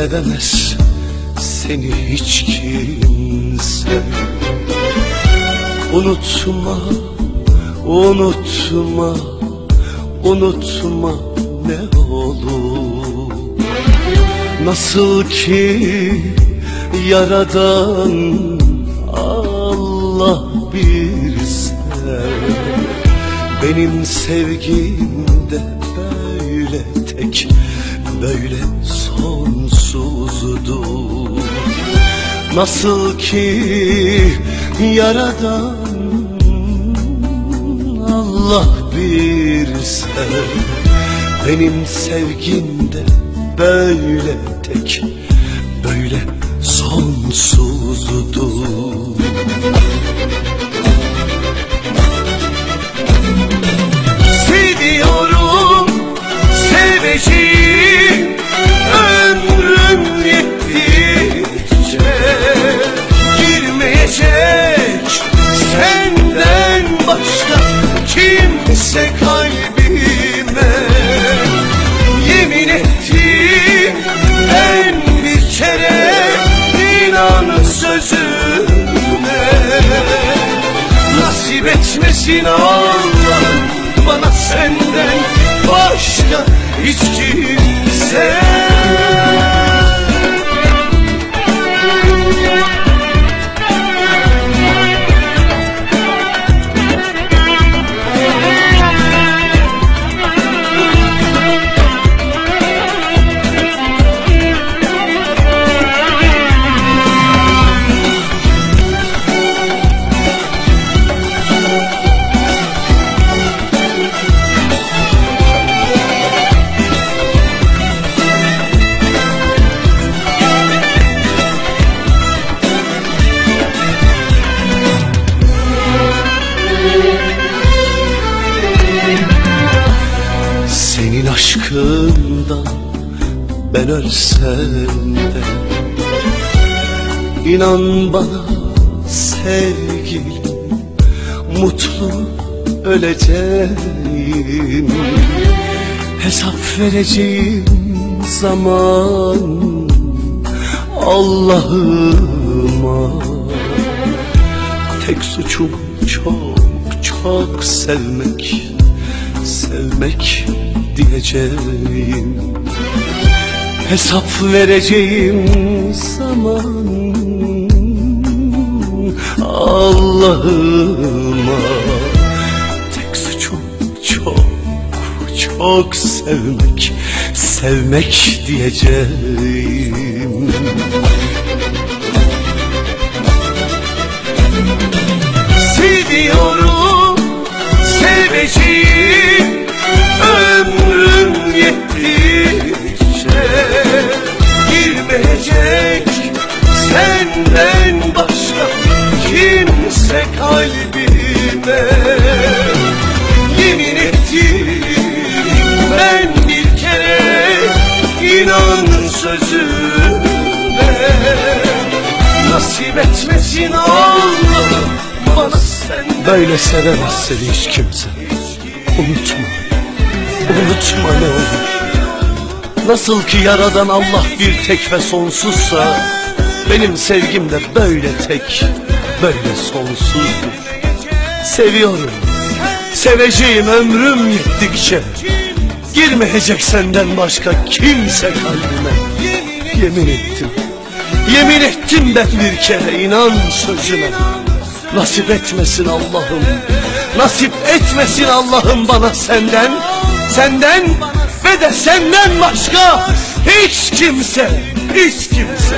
sevemez seni hiç kimse. Unutma, unutma, unutma ne olur. Nasıl ki yaradan Allah bir sev Benim sevgim de böyle tek Böyle sonsuzdur Nasıl ki yaradan Allah bir sev Benim sevgim de böyle tek Böyle sonsuzdur inan sözüme Nasip etmesin Allah bana senden başka hiç kimse Senin aşkından ben ölsem de. İnan bana sevgilim Mutlu öleceğim. Hesap vereceğim zaman Allah'ıma. Tek suçum çok çok sevmek Sevmek diyeceğim Hesap vereceğim zaman. Allah'ıma Tek suçum çok çok sevmek Sevmek diyeceğim Girmeyecek senden başka kimse kalbime Yemin ettim ben bir kere inan sözüme Nasip etmesin Allah bana sen Böyle sevemez seni hiç kimse. Unutma. Unutma ne olur Nasıl ki yaradan Allah bir tek ve sonsuzsa Benim sevgim de böyle tek Böyle sonsuzdur. Seviyorum. Seveceğim ömrüm yettikçe Girmeyecek senden başka kimse kalbime. Yemin ettim. Yemin ettim ben bir kere inan sözüme. Nasip etmesin Allah'ım. Nasip etmesin Allah'ım bana senden Senden ve de senden başka Hiç kimse Hiç kimse